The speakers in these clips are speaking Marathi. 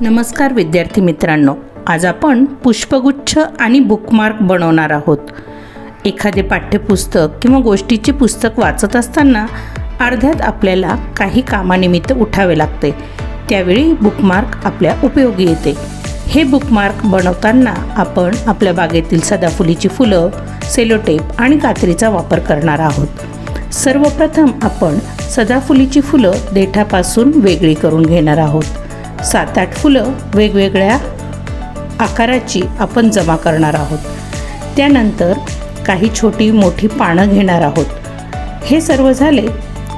नमस्कार विद्यार्थी मित्रांनो आज आपण पुष्पगुच्छ आणि बुकमार्क बनवणार आहोत. एखादे पाठ्यपुस्तक किंवा गोष्टीचे पुस्तक वाचत असताना अर्ध्यात आपल्याला काही कामानिमित्त उठावे लागते. त्यावेळी बुकमार्क आपल्या उपयोगी येते. हे बुकमार्क बनवताना आपण आपल्या बागेतील सदाफुलीची फुलं सेलोटेप आणि कात्रीचा वापर करणार आहोत. सर्वप्रथम आपण सदाफुलीची फुलं देठापासून वेगळी करून घेणार आहोत. सात आठ फुलं वेगवेगळ्या आकाराची आपण जमा करणार आहोत. त्यानंतर काही छोटी मोठी पानं घेणार आहोत. हे सर्व झाले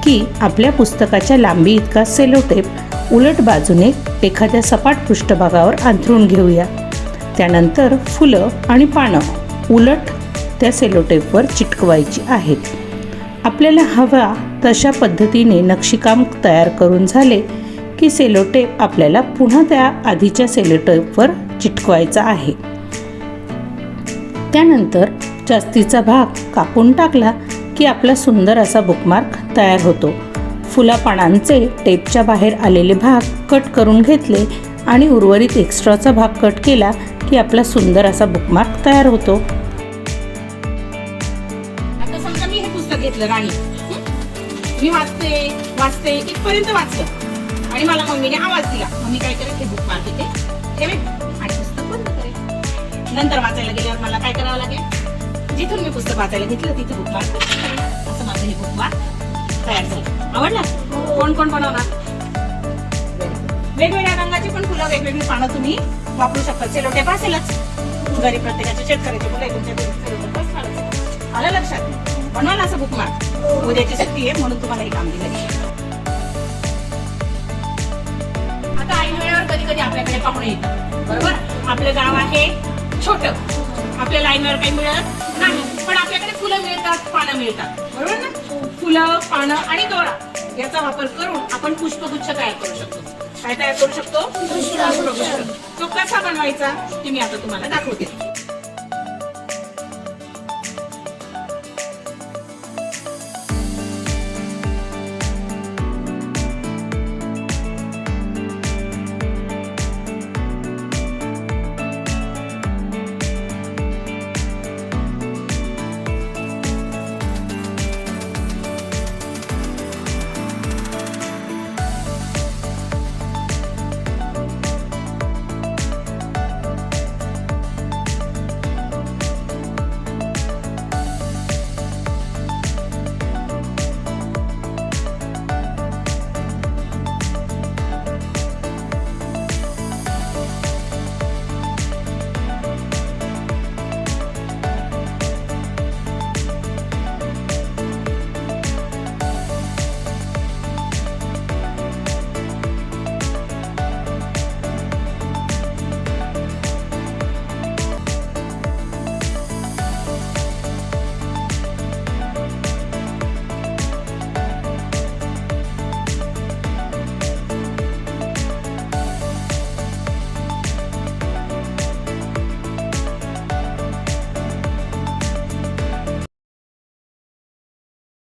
की आपल्या पुस्तकाच्या लांबी इतका सेलोटेप उलट बाजूने एखाद्या सपाट पृष्ठभागावर अंथरून घेऊया. त्यानंतर फुलं आणि पानं उलट त्या सेलोटेपवर चिटकवायची आहेत. आपल्याला हवा तशा पद्धतीने नक्षीकाम तयार करून झाले की सेलोटेप आपल्याला पुन्हा त्या आधीच्या सेलोटेपवर चिटकवायचा आहे. त्यानंतर जास्तीचा भाग कापून टाकला की आपला सुंदर असा बुकमार्क तयार होतो. फुला पानांचे टेपच्या बाहेर आलेले भाग कट करून घेतले आणि उर्वरित एक्स्ट्राचा भाग कट केला की आपला सुंदर असा बुकमार्क तयार होतो. आता समजा मी हे पुस्तक घेतलं राणी. मी वाचते वाचते इथपर्यंत वाचलं. आणि मला मम्मीने आवाज दिला. मग मी काय करेल? ते बुक मार्क इथे ठेवेल आणि पुस्तक बंद करेल. नंतर वाचायला गेल्यावर मला काय करावं लागेल? जिथून मी पुस्तक वाचायला घेतलं तिथे बुक मार्क असं माझं हे बुक मार्क तयार झालं. आवडला? कोण कोण बनवणार? वेगवेगळ्या रंगाची पण फुलं वेगवेगळी पानं तुम्ही वापरू शकता. सेलोटेप असेलच. घरी प्रत्येकाचे शेतकऱ्याचे फुलं तुमच्या आलं लक्षात? बनवा ना असं मार. उद्याची सुट्टी आहे म्हणून तुम्हाला हे काम दिलं कधी आपल्याकडे पाहुणे येतात बरोबर? आपलं गाव आहे छोट. आपल्याला लाईनवर काही मिळत नाही. पण आपल्याकडे फुलं मिळतात पानं मिळतात. बरोबर ना? फुलं पानं आणि दोरा याचा वापर करून आपण पुष्पगुच्छ तयार करू शकतो. काय तयार करू शकतो? तो कसा बनवायचा ते मी आता तुम्हाला दाखवते.